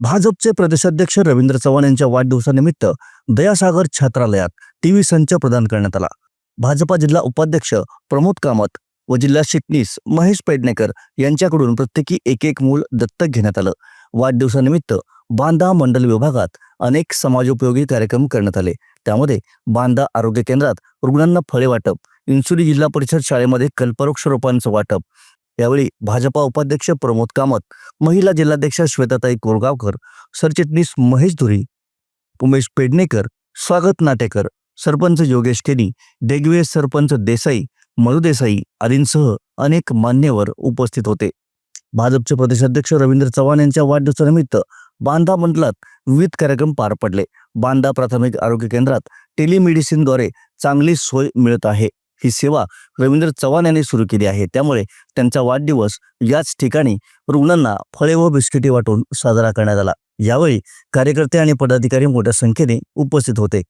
भाजपचे प्रदेशाध्यक्ष रवींद्र चव्हाण यांच्या वाढदिवसानिमित्त दयासागर छात्रालयात टीव्ही संच प्रदान करण्यात आला. भाजपा जिल्हा उपाध्यक्ष प्रमोद कामत व जिल्हा शिटणीस महेश पेडणेकर यांच्याकडून प्रत्येकी एक एक मूल दत्तक घेण्यात आलं. वाढदिवसानिमित्त बांदा मंडल विभागात अनेक समाजोपयोगी कार्यक्रम करण्यात आले. त्यामध्ये बांदा आरोग्य केंद्रात रुग्णांना फळे वाटप इन्सुली जिल्हा परिषद शाळेमध्ये कल्पवृक्ष रोपांचं वाटप यावेळी भाजपा उपाध्यक्ष प्रमोद कामत महिला जिल्हाध्यक्षा श्वेताताई कोरगावकर सरचिटणीस महेश धुरी उमेश पेडणेकर स्वागत नाटेकर सरपंच योगेश केनी देगवे सरपंच देसाई मधु देसाई आदींसह अनेक मान्यवर उपस्थित होते. भाजपचे प्रदेशाध्यक्ष रवींद्र चव्हाण यांच्या वाढदिवसानिमित्त बांधा मंडलात विविध कार्यक्रम पार पडले. बांधा प्राथमिक आरोग्य केंद्रात टेलिमेडिसिनद्वारे चांगली सोय मिळत आहे. ही सेवा रवींद्र चव्हाण यांनी सुरू केली आहे. त्यामुळे त्यांचा वाढदिवस याच ठिकाणी रुग्णांना फळे व बिस्किटे वाटून साजरा करण्यात आला. यावेळी कार्यकर्ते आणि पदाधिकारी मोठ्या संख्येने उपस्थित होते.